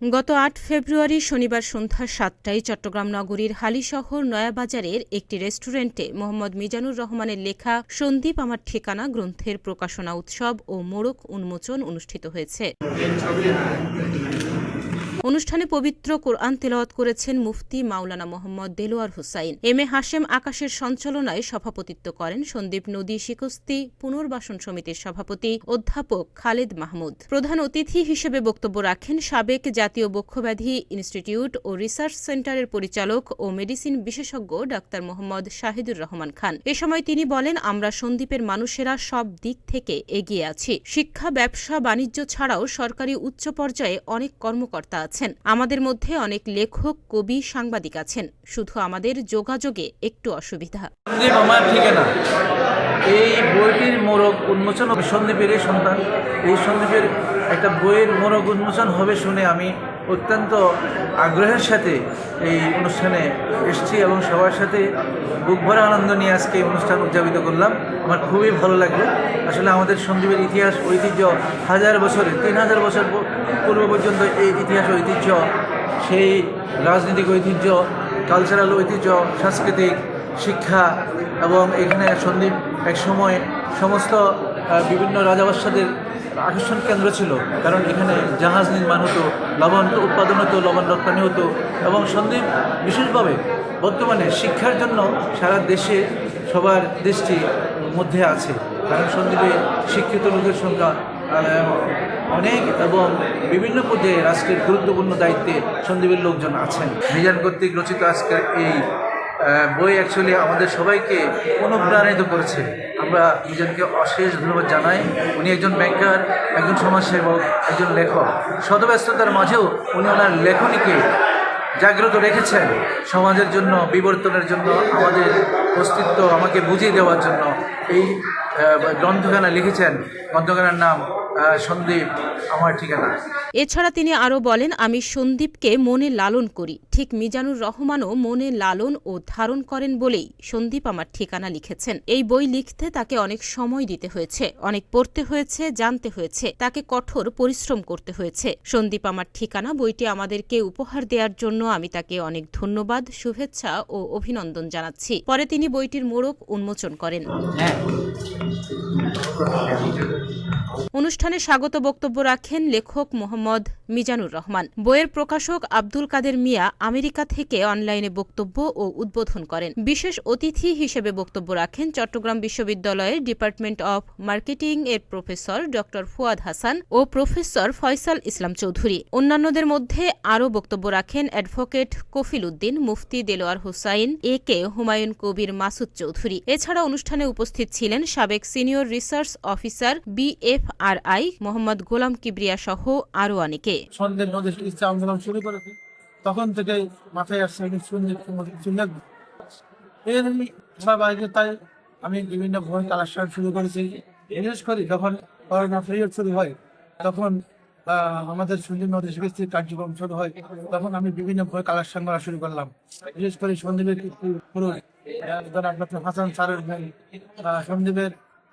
গত আট ফেব্রুয়ারি শনিবার সন্ধ্যা সাতটায় চট্টগ্রাম নগরীর হালিশহর নয়াবাজারের একটি রেস্টুরেন্টে মোহাম্মদ মিজানুর রহমানের লেখা সন্দীপ আমার ঠিকানা গ্রন্থের প্রকাশনা উৎসব ও মোড়ক উন্মোচন অনুষ্ঠিত হয়েছে। অনুষ্ঠানে পবিত্র কোরআন তেলাওয়াত করেছেন মুফতি মাওলানা মোহাম্মদ দেলোয়ার হুসাইন। এম এ হাশেম আকাশের সঞ্চালনায় সভাপতিত্ব করেন সন্দীপ নদী শিকস্তি পুনর্বাসন সমিতির সভাপতি অধ্যাপক খালেদ মাহমুদ। প্রধান অতিথি হিসেবে বক্তব্য রাখেন সাবেক জাতীয় বক্ষব্যাধি ইনস্টিটিউট ও রিসার্চ সেন্টারের পরিচালক ও মেডিসিন বিশেষজ্ঞ ডাক্তার মোহাম্মদ শাহিদুর রহমান খান। এ সময় তিনি বলেন, আমরা সন্দীপের মানুষেরা সব দিক থেকে এগিয়ে আছি। শিক্ষা, ব্যবসা, বাণিজ্য ছাড়াও সরকারি উচ্চ পর্যায়ে অনেক কর্মকর্তা আছেন। আমাদের মধ্যে অনেক লেখক, কবি, সাংবাদিক আছেন। শুধু আমাদের যোগাযোগে একটু অসুবিধা। এই বইটির মোরগ উন্মোচন হবে সন্দীপের এই সন্তান। এই সন্দীপের একটা বইয়ের মোরগ উন্মোচন হবে শুনে আমি অত্যন্ত আগ্রহের সাথে এই অনুষ্ঠানে এসেছি এবং সবার সাথে বুক ভরা আনন্দ নিয়ে আজকে এই অনুষ্ঠান উদযাপিত করলাম। আমার খুবই ভালো লাগল। আসলে আমাদের সন্দীপের ইতিহাস ঐতিহ্য হাজার বছরে তিন হাজার বছর পূর্ব পর্যন্ত এই ইতিহাস ঐতিহ্য, সেই রাজনৈতিক ঐতিহ্য কালচারাল ঐতিহ্য, সাংস্কৃতিক শিক্ষা এবং এখানে সন্দীপ এক সময় সমস্ত বিভিন্ন রাজাবাসাদের আকর্ষণ কেন্দ্র ছিল, কারণ এখানে জাহাজ নির্মাণ হতো, লবণ উৎপাদন হতো, লবণ রপ্তানি হতো এবং সন্দীপ বিশেষভাবে বর্তমানে শিক্ষার জন্য সারা দেশে, সবার দৃষ্টি মধ্যে আছে। কারণ সন্দীপে শিক্ষিত লোকের সংখ্যা অনেক এবং বিভিন্ন পর্যায়ে রাষ্ট্রের গুরুত্বপূর্ণ দায়িত্বে সন্দীপের লোকজন আছেন। মিজান কর্তৃক রচিত আজকের এই বই অ্যাকচুয়ালি আমাদের সবাইকে অনুপ্রাণিত করেছে। আমরা মিজানকে অশেষ ধন্যবাদ জানাই। উনি একজন ব্যাংকার একজন সমাজসেবক, একজন লেখক। শতব্যস্ততার মাঝেও উনি ওনার লেখনীকে জাগ্রত রেখেছেন। সমাজের জন্য, বিবর্তনের জন্য, আমাদের অস্তিত্ব আমাকে বুঝিয়ে দেওয়ার জন্য। এই গ্রন্থখানা লিখেছেন। গ্রন্থখানার নাম সন্দীপ, আমার ঠিকানা। এছাড়া তিনি আরও বলেন, আমি সন্দীপকে মনে লালন করি। ঠিক মিজানুর রহমানও মনে লালন ও ধারণ করেন বলেই সন্দীপ আমার ঠিকানা লিখেছেন। এই বই লিখতে তাকে অনেক সময় দিতে হয়েছে, অনেক পড়তে হয়েছে, জানতে হয়েছে, তাকে কঠোর পরিশ্রম করতে হয়েছে। সন্দীপ আমার ঠিকানা, বইটি আমাদেরকে উপহার দেওয়ার জন্য আমি তাকে অনেক ধন্যবাদ, শুভেচ্ছা ও অভিনন্দন জানাচ্ছি। পরে তিনি বইটির মোড়ক উন্মোচন করেন। অনুষ্ঠানে স্বাগত বক্তব্য রাখেন লেখক মোহাম্মদ মিজানুর রহমান। বইয়ের প্রকাশক আব্দুল কাদের মিয়া আমেরিকা থেকে অনলাইনে বক্তব্য ও উদ্বোধন করেন। বিশেষ অতিথি হিসেবে বক্তব্য রাখেন চট্টগ্রাম বিশ্ববিদ্যালয়ের ডিপার্টমেন্ট অব মার্কেটিং এর প্রফেসর ড. ফুয়াদ হাসান ও প্রফেসর ফয়সাল ইসলাম চৌধুরী। অন্যান্যদের মধ্যে আরও বক্তব্য রাখেন advocate Kafil Uddin, Mufti Delwar Hossain, A K Humayun Kabir, Masud Chowdhury. এছাড়া অনুষ্ঠানে উপস্থিত ছিলেন সাবেক senior research officer BFRI Mohammad Golam Kibria সহ আরও অনেকে। আন্দোলন শুরু করেছে। তখন থেকে মাথায় আসছে এর তাই আমি বিভিন্ন বই কালেকশন শুরু করেছি। বিশেষ করে যখন করোনা পিরিয়ড শুরু হয়, তখন আমাদের সন্দীপ নদী চিকিৎসার কার্যক্রম শুরু হয়, তখন আমি বিভিন্ন বই কালেকশন করা শুরু করলাম। বিশেষ করে সন্দীপের হাসান স্যারের বই সন্দীপের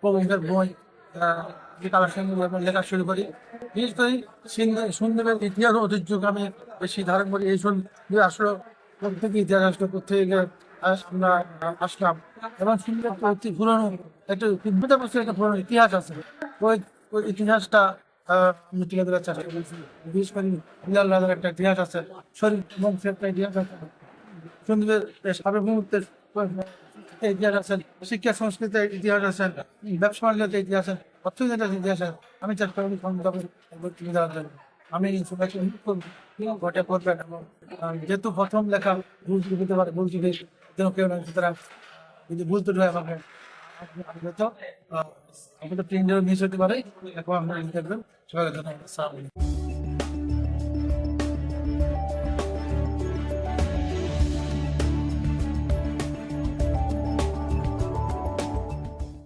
প্রবন্ধের বই কালেকশনগুলো লেখা শুরু করি। বিশেষ করে সুন্দরের ইতিহাস ঐতিহ্যকে আমি বেশি ধারণ করি। এই সুন্দর আসলে, প্রত্যেক ইতিহাস আসলো, প্রত্যেকে আমরা আসলাম। এবং সুন্দর একটা পুরনো, একটা উদ্ভিদ বছর একটা পুরনো ইতিহাস আছে। ওই ওই ইতিহাসটা আমি তুলে ধরার চেষ্টা করেছি। বিশেষ করে বিলাল রাজার একটা ইতিহাস আছে শরীর বংশের একটা ইতিহাস আছে। সুন্দরের সার্বভৌমত্বের ইতিহাস আছেন শিক্ষা সংস্কৃতির ইতিহাস আছেন ব্যবসা বাণিজ্যের ইতিহাস আছে অর্থনীতির ইতিহাস আছে আমি চেষ্টা করি জন্য। আমি সবাইকে অনুরোধ ঘটে করবেন এবং যেহেতু প্রথম লেখা ভুল ত্রুটি হতে পারে ভুল ত্রুটি যেন কেউ না সুতরাং যদি ভুল ত্রুটি হয় আমাকে আহ, আমাদের প্রিন্টার মিস হতে পারে। এখন আপনারা দেবেন। সবাইকে ধন্যবাদ।